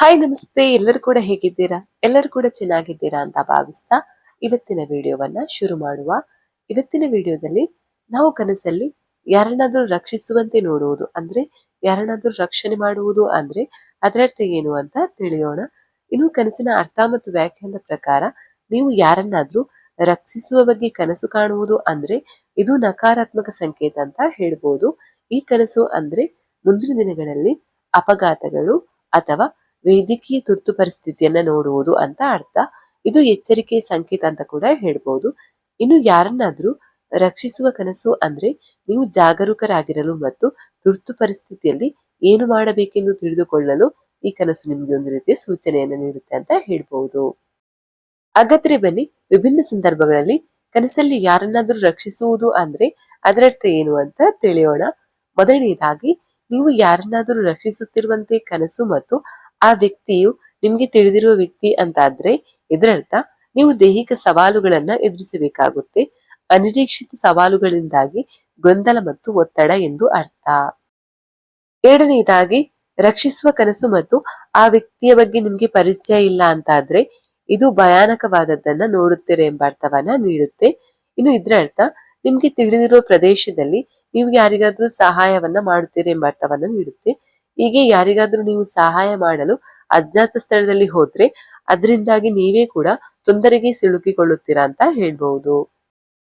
Hi ನಮಸ್ತೆ. ಎಲ್ಲರೂ ಕೂಡ ಹೇಗಿದ್ದೀರಾ? ಎಲ್ಲರೂ ಕೂಡ ಚೆನ್ನಾಗಿದ್ದೀರಾ ಅಂತ ಭಾವಿಸ್ತಾ ಇವತ್ತಿನ ವಿಡಿಯೋವನ್ನ ಶುರು ಮಾಡುವ. ಇವತ್ತಿನ ವಿಡಿಯೋದಲ್ಲಿ ನಾವು ಕನಸಲ್ಲಿ ಯಾರನ್ನಾದ್ರೂ ರಕ್ಷಿಸುವಂತೆ ನೋಡುವುದು ಅಂದ್ರೆ, ಯಾರನ್ನಾದ್ರೂ ರಕ್ಷಣೆ ಮಾಡುವುದು ಅಂದ್ರೆ ಅದರರ್ಥ ಏನು ಅಂತ ತಿಳಿಯೋಣ. ಇನ್ನು ಕನಸಿನ ಅರ್ಥ ಮತ್ತು ವ್ಯಾಖ್ಯಾನದ ಪ್ರಕಾರ ನೀವು ಯಾರನ್ನಾದ್ರೂ ರಕ್ಷಿಸುವ ಬಗ್ಗೆ ಕನಸು ಕಾಣುವುದು ಅಂದ್ರೆ ಇದು ನಕಾರಾತ್ಮಕ ಸಂಕೇತ ಅಂತ ಹೇಳ್ಬೋದು. ಈ ಕನಸು ಅಂದ್ರೆ ಮುಂದಿನ ದಿನಗಳಲ್ಲಿ ಅಪಘಾತಗಳು ಅಥವಾ ವೈದ್ಯಕೀಯ ತುರ್ತು ಪರಿಸ್ಥಿತಿಯನ್ನ ನೋಡುವುದು ಅಂತ ಅರ್ಥ. ಇದು ಎಚ್ಚರಿಕೆ, ಸಂಕೇತ ಅಂತ ಕೂಡ ಹೇಳ್ಬೋದು. ಇನ್ನು ಯಾರನ್ನಾದ್ರೂ ರಕ್ಷಿಸುವ ಕನಸು ಅಂದ್ರೆ ನೀವು ಜಾಗರೂಕರಾಗಿರಲು ಮತ್ತು ತುರ್ತು ಪರಿಸ್ಥಿತಿಯಲ್ಲಿ ಏನು ಮಾಡಬೇಕೆಂದು ತಿಳಿದುಕೊಳ್ಳಲು ಈ ಕನಸು ನಿಮಗೆ ಒಂದು ರೀತಿಯ ಸೂಚನೆಯನ್ನು ನೀಡುತ್ತೆ ಅಂತ ಹೇಳ್ಬಹುದು ಅಗತ್ಯ ಬನ್ನಿ, ವಿಭಿನ್ನ ಸಂದರ್ಭಗಳಲ್ಲಿ ಕನಸಲ್ಲಿ ಯಾರನ್ನಾದ್ರೂ ರಕ್ಷಿಸುವುದು ಅಂದ್ರೆ ಅದರರ್ಥ ಏನು ಅಂತ ತಿಳಿಯೋಣ. ಮೊದಲನೆಯದಾಗಿ ನೀವು ಯಾರನ್ನಾದರೂ ರಕ್ಷಿಸುತ್ತಿರುವಂತೆ ಕನಸು ಮತ್ತು ಆ ವ್ಯಕ್ತಿಯು ನಿಮ್ಗೆ ತಿಳಿದಿರುವ ವ್ಯಕ್ತಿ ಅಂತಾದ್ರೆ ಇದರರ್ಥ ನೀವು ದೈಹಿಕ ಸವಾಲುಗಳನ್ನ ಎದುರಿಸಬೇಕಾಗುತ್ತೆ. ಅನಿರೀಕ್ಷಿತ ಸವಾಲುಗಳಿಂದಾಗಿ ಗೊಂದಲ ಮತ್ತು ಒತ್ತಡ ಎಂದು ಅರ್ಥ. ಎರಡನೆಯದಾಗಿ ರಕ್ಷಿಸುವ ಕನಸು ಮತ್ತು ಆ ವ್ಯಕ್ತಿಯ ಬಗ್ಗೆ ನಿಮ್ಗೆ ಪರಿಚಯ ಇಲ್ಲ ಅಂತಾದ್ರೆ ಇದು ಭಯಾನಕವಾದದ್ದನ್ನ ನೋಡುತ್ತೀರ ಎಂಬ ಅರ್ಥವನ್ನ ನೀಡುತ್ತೆ. ಇನ್ನು ಇದ್ರ ಅರ್ಥ ನಿಮ್ಗೆ ತಿಳಿದಿರುವ ಪ್ರದೇಶದಲ್ಲಿ ನೀವು ಯಾರಿಗಾದ್ರೂ ಸಹಾಯವನ್ನ ಮಾಡುತ್ತೀರಿ ಎಂಬ ಅರ್ಥವನ್ನ ನೀಡುತ್ತೆ. ಹೀಗೆ ಯಾರಿಗಾದ್ರೂ ನೀವು ಸಹಾಯ ಮಾಡಲು ಅಜ್ಞಾತ ಸ್ಥಳದಲ್ಲಿ ಹೋದ್ರೆ ಅದರಿಂದಾಗಿ ನೀವೇ ಕೂಡ ತೊಂದರೆಗೆ ಸಿಲುಕಿಕೊಳ್ಳುತ್ತೀರಾ ಅಂತ ಹೇಳ್ಬಹುದು.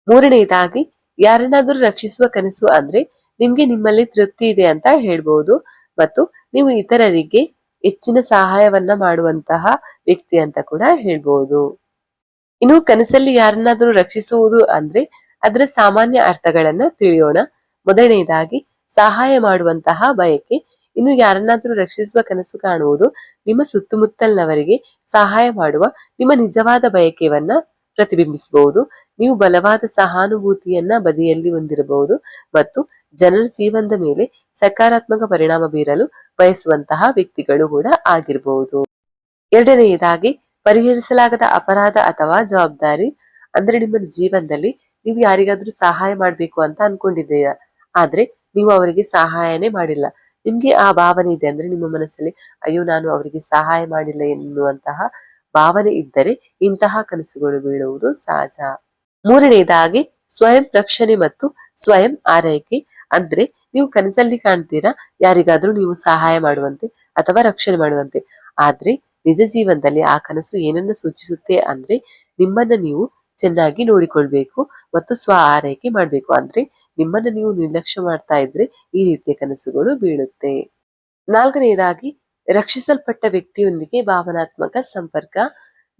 ಮೂರನೆಯದಾಗಿ ಯಾರನ್ನಾದ್ರೂ ರಕ್ಷಿಸುವ ಕನಸು ಅಂದ್ರೆ ನಿಮ್ಗೆ ನಿಮ್ಮಲ್ಲಿ ತೃಪ್ತಿ ಇದೆ ಅಂತ ಹೇಳ್ಬಹುದು. ಮತ್ತು ನೀವು ಇತರರಿಗೆ ಹೆಚ್ಚಿನ ಸಹಾಯವನ್ನ ಮಾಡುವಂತಹ ವ್ಯಕ್ತಿ ಅಂತ ಕೂಡ ಹೇಳ್ಬಹುದು. ಇನ್ನು ಕನಸಲ್ಲಿ ಯಾರನ್ನಾದ್ರೂ ರಕ್ಷಿಸುವುದು ಅಂದ್ರೆ ಅದರ ಸಾಮಾನ್ಯ ಅರ್ಥಗಳನ್ನ ತಿಳಿಯೋಣ. ಮೊದಲನೆಯದಾಗಿ ಸಹಾಯ ಮಾಡುವಂತಹ ಬಯಕೆ ಇನ್ನು ಯಾರನ್ನಾದ್ರೂ ರಕ್ಷಿಸುವ ಕನಸು ಕಾಣುವುದು ನಿಮ್ಮ ಸುತ್ತಮುತ್ತಲಿನವರಿಗೆ ಸಹಾಯ ಮಾಡುವ ನಿಮ್ಮ ನಿಜವಾದ ಬಯಕೆಯನ್ನ ಪ್ರತಿಬಿಂಬಿಸಬಹುದು. ನೀವು ಬಲವಾದ ಸಹಾನುಭೂತಿಯನ್ನ ಬದಿಯಲ್ಲಿ ಹೊಂದಿರಬಹುದು ಮತ್ತು ಜನರ ಜೀವನದ ಮೇಲೆ ಸಕಾರಾತ್ಮಕ ಪರಿಣಾಮ ಬೀರಲು ಬಯಸುವಂತಹ ವ್ಯಕ್ತಿಗಳು ಕೂಡ ಆಗಿರಬಹುದು. ಎರಡನೆಯದಾಗಿ, ಪರಿಹರಿಸಲಾಗದ ಅಪರಾಧ ಅಥವಾ ಜವಾಬ್ದಾರಿ ಅಂದ್ರೆ ನಿಮ್ಮ ಜೀವನದಲ್ಲಿ ನೀವು ಯಾರಿಗಾದ್ರೂ ಸಹಾಯ ಮಾಡ್ಬೇಕು ಅಂತ ಅನ್ಕೊಂಡಿದ್ದೀರಾ? ಆದ್ರೆ ನೀವು ಅವರಿಗೆ ಸಹಾಯನೇ ಮಾಡಿಲ್ಲ. ನಿಮ್ಗೆ ಆ ಭಾವನೆ ಇದೆ ಅಂದ್ರೆ ನಿಮ್ಮ ಮನಸ್ಸಲ್ಲಿ, ಅಯ್ಯೋ, ನಾನು ಅವರಿಗೆ ಸಹಾಯ ಮಾಡಿಲ್ಲ ಎನ್ನುವಂತಹ ಭಾವನೆ ಇದ್ದರೆ ಇಂತಹ ಕನಸುಗಳು ಬೀಳುವುದು ಸಹಜ. ಮೂರನೆಯದಾಗಿ ಸ್ವಯಂ ರಕ್ಷಣೆ ಮತ್ತು ಸ್ವಯಂ ಆರೈಕೆ. ಅಂದ್ರೆ ನೀವು ಕನಸಲ್ಲಿ ಕಾಣ್ತೀರಾ, ಯಾರಿಗಾದ್ರೂ ನೀವು ಸಹಾಯ ಮಾಡುವಂತೆ ಅಥವಾ ರಕ್ಷಣೆ ಮಾಡುವಂತೆ. ಆದ್ರೆ, ನಿಜ ಜೀವನದಲ್ಲಿ ಆ ಕನಸು ಏನನ್ನ ಸೂಚಿಸುತ್ತೆ ಅಂದ್ರೆ ನಿಮ್ಮನ್ನ ನೀವು ಚೆನ್ನಾಗಿ ನೋಡಿಕೊಳ್ಬೇಕು ಮತ್ತು ಸ್ವ ಆರೈಕೆ ಮಾಡಬೇಕು. ಅಂದ್ರೆ ನಿಮ್ಮನ್ನ ನೀವು ನಿರ್ಲಕ್ಷ್ಯ ಮಾಡ್ತಾ ಇದ್ರೆ ಈ ರೀತಿಯ ಕನಸುಗಳು ಬೀಳುತ್ತೆ. ನಾಲ್ಕನೆಯದಾಗಿ ರಕ್ಷಿಸಲ್ಪಟ್ಟ ವ್ಯಕ್ತಿಯೊಂದಿಗೆ ಭಾವನಾತ್ಮಕ ಸಂಪರ್ಕ.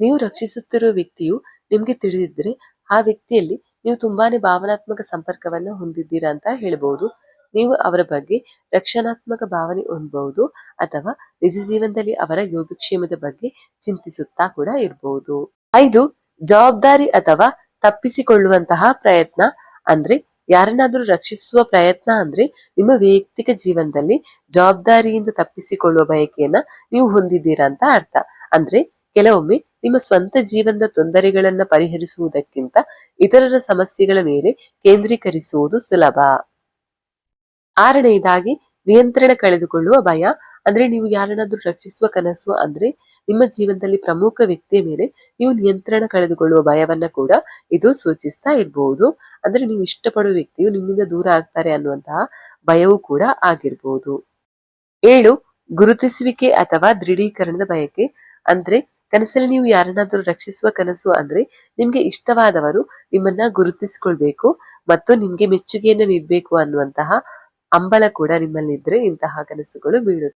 ನೀವು ರಕ್ಷಿಸುತ್ತಿರುವ ವ್ಯಕ್ತಿಯು ನಿಮ್ಗೆ ತಿಳಿದಿದ್ರೆ ಆ ವ್ಯಕ್ತಿಯಲ್ಲಿ ನೀವು ತುಂಬಾನೇ ಭಾವನಾತ್ಮಕ ಸಂಪರ್ಕವನ್ನ ಹೊಂದಿದ್ದೀರಾ ಅಂತ ಹೇಳ್ಬಹುದು ನೀವು ಅವರ ಬಗ್ಗೆ ರಕ್ಷಣಾತ್ಮಕ ಭಾವನೆ ಹೊಂದಬಹುದು ಅಥವಾ ನಿಜ ಜೀವನದಲ್ಲಿ ಅವರ ಯೋಗಕ್ಷೇಮದ ಬಗ್ಗೆ ಚಿಂತಿಸುತ್ತಾ ಕೂಡ ಇರಬಹುದು ಐದು ಜವಾಬ್ದಾರಿ ಅಥವಾ ತಪ್ಪಿಸಿಕೊಳ್ಳುವಂತಹ ಪ್ರಯತ್ನ ಅಂದ್ರೆ ಯಾರನ್ನಾದ್ರೂ ರಕ್ಷಿಸುವ ಪ್ರಯತ್ನ ಅಂದ್ರೆ ನಿಮ್ಮ ವೈಯಕ್ತಿಕ ಜೀವನದಲ್ಲಿ ಜವಾಬ್ದಾರಿಯಿಂದ ತಪ್ಪಿಸಿಕೊಳ್ಳುವ ಬಯಕೆಯನ್ನ ನೀವು ಹೊಂದಿದ್ದೀರಾ ಅಂತ ಅರ್ಥ. ಅಂದ್ರೆ ಕೆಲವೊಮ್ಮೆ ನಿಮ್ಮ ಸ್ವಂತ ಜೀವನದ ತೊಂದರೆಗಳನ್ನ ಪರಿಹರಿಸುವುದಕ್ಕಿಂತ ಇತರರ ಸಮಸ್ಯೆಗಳ ಮೇಲೆ ಕೇಂದ್ರೀಕರಿಸುವುದು ಸುಲಭ. ಆರನೆಯದಾಗಿ ನಿಯಂತ್ರಣ ಕಳೆದುಕೊಳ್ಳುವ ಭಯ ಅಂದ್ರೆ ನೀವು ಯಾರನ್ನಾದ್ರೂ ರಕ್ಷಿಸುವ ಕನಸು ಅಂದ್ರೆ ನಿಮ್ಮ ಜೀವನದಲ್ಲಿ ಪ್ರಮುಖ ವ್ಯಕ್ತಿಯ ಮೇಲೆ ನೀವು ನಿಯಂತ್ರಣ ಕಳೆದುಕೊಳ್ಳುವ ಭಯವನ್ನ ಕೂಡ ಇದು ಸೂಚಿಸ್ತಾ ಇರಬಹುದು ಅಂದ್ರೆ ನೀವು ಇಷ್ಟಪಡುವ ವ್ಯಕ್ತಿಯು ನಿಮ್ಮಿಂದ ದೂರ ಆಗ್ತಾರೆ ಅನ್ನುವಂತಹ ಭಯವೂ ಕೂಡ ಆಗಿರ್ಬೋದು. ಏಳು, ಗುರುತಿಸುವಿಕೆ ಅಥವಾ ದೃಢೀಕರಣದ ಬಯಕೆ. ಅಂದ್ರೆ ಕನಸಲ್ಲಿ ನೀವು ಯಾರನ್ನಾದರೂ ರಕ್ಷಿಸುವ ಕನಸು ಅಂದ್ರೆ ನಿಮ್ಗೆ ಇಷ್ಟವಾದವರು ನಿಮ್ಮನ್ನ ಗುರುತಿಸಿಕೊಳ್ಬೇಕು ಮತ್ತು ನಿಮ್ಗೆ ಮೆಚ್ಚುಗೆಯನ್ನು ನೀಡಬೇಕು ಅನ್ನುವಂತಹ ಅಂಬಲ ಕೂಡ ನಿಮ್ಮಲ್ಲಿದ್ರೆ ಇಂತಹ ಕನಸುಗಳು ಬೀಳುತ್ತೆ